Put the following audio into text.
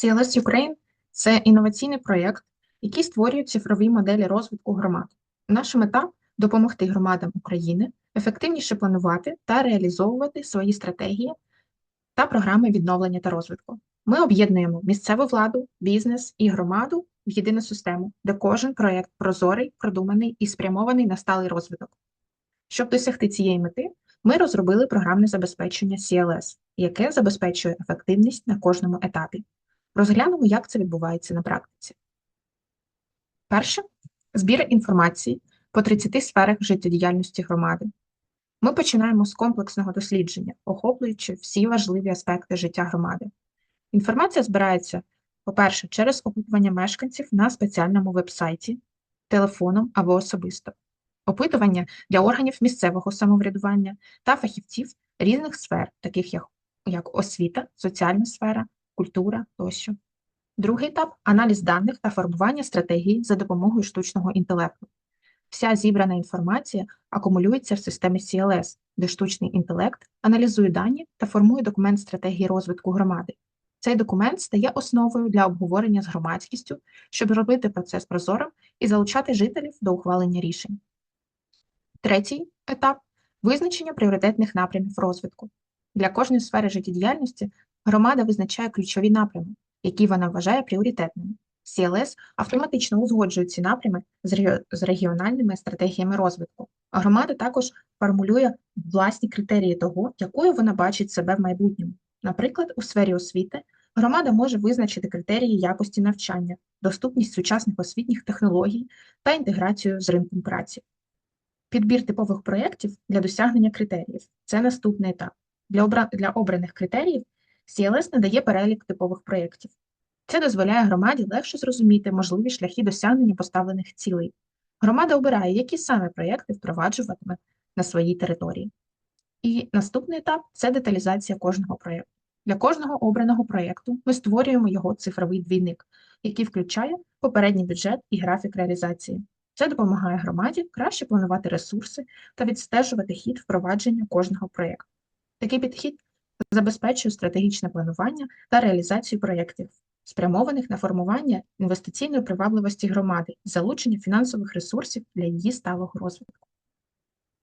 CLS Ukraine – це інноваційний проєкт, який створює цифрові моделі розвитку громад. Наша мета – допомогти громадам України ефективніше планувати та реалізовувати свої стратегії та програми відновлення та розвитку. Ми об'єднуємо місцеву владу, бізнес і громаду в єдину систему, де кожен проєкт прозорий, продуманий і спрямований на сталий розвиток. Щоб досягти цієї мети, ми розробили програмне забезпечення CLS, яке забезпечує ефективність на кожному етапі. Розглянемо, як це відбувається на практиці. Перше збір інформації по 30 сферах життєдіяльності громади. Ми починаємо з комплексного дослідження, охоплюючи всі важливі аспекти життя громади. Інформація збирається, по-перше, через опитування мешканців на спеціальному веб-сайті, телефоном або особисто, опитування для органів місцевого самоврядування та фахівців різних сфер, таких як, освіта, соціальна сфера, культура тощо. Другий етап аналіз даних та формування стратегії за допомогою штучного інтелекту. Вся зібрана інформація акумулюється в системі CLS, де штучний інтелект аналізує дані та формує документ стратегії розвитку громади. Цей документ стає основою для обговорення з громадськістю, щоб зробити процес прозорим і залучати жителів до ухвалення рішень. Третій етап визначення пріоритетних напрямів розвитку. Для кожної сфери життєдіяльності громада визначає ключові напрями, які вона вважає пріоритетними. CLS автоматично узгоджує ці напрями з, регіональними стратегіями розвитку. Громада також формулює власні критерії того, якою вона бачить себе в майбутньому. Наприклад, у сфері освіти громада може визначити критерії якості навчання, доступність сучасних освітніх технологій та інтеграцію з ринком праці. Підбір типових проєктів для досягнення критеріїв це наступний етап. Для, обра... для обраних критеріїв CLS надає перелік типових проєктів. Це дозволяє громаді легше зрозуміти можливі шляхи досягнення поставлених цілей. Громада обирає, які саме проєкти впроваджуватиме на своїй території. І наступний етап це деталізація кожного проєкту. Для кожного обраного проєкту ми створюємо його цифровий двійник, який включає попередній бюджет і графік реалізації. Це допомагає громаді краще планувати ресурси та відстежувати хід впровадження кожного проєкту. Такий підхід забезпечує стратегічне планування та реалізацію проєктів, спрямованих на формування інвестиційної привабливості громади і залучення фінансових ресурсів для її сталого розвитку.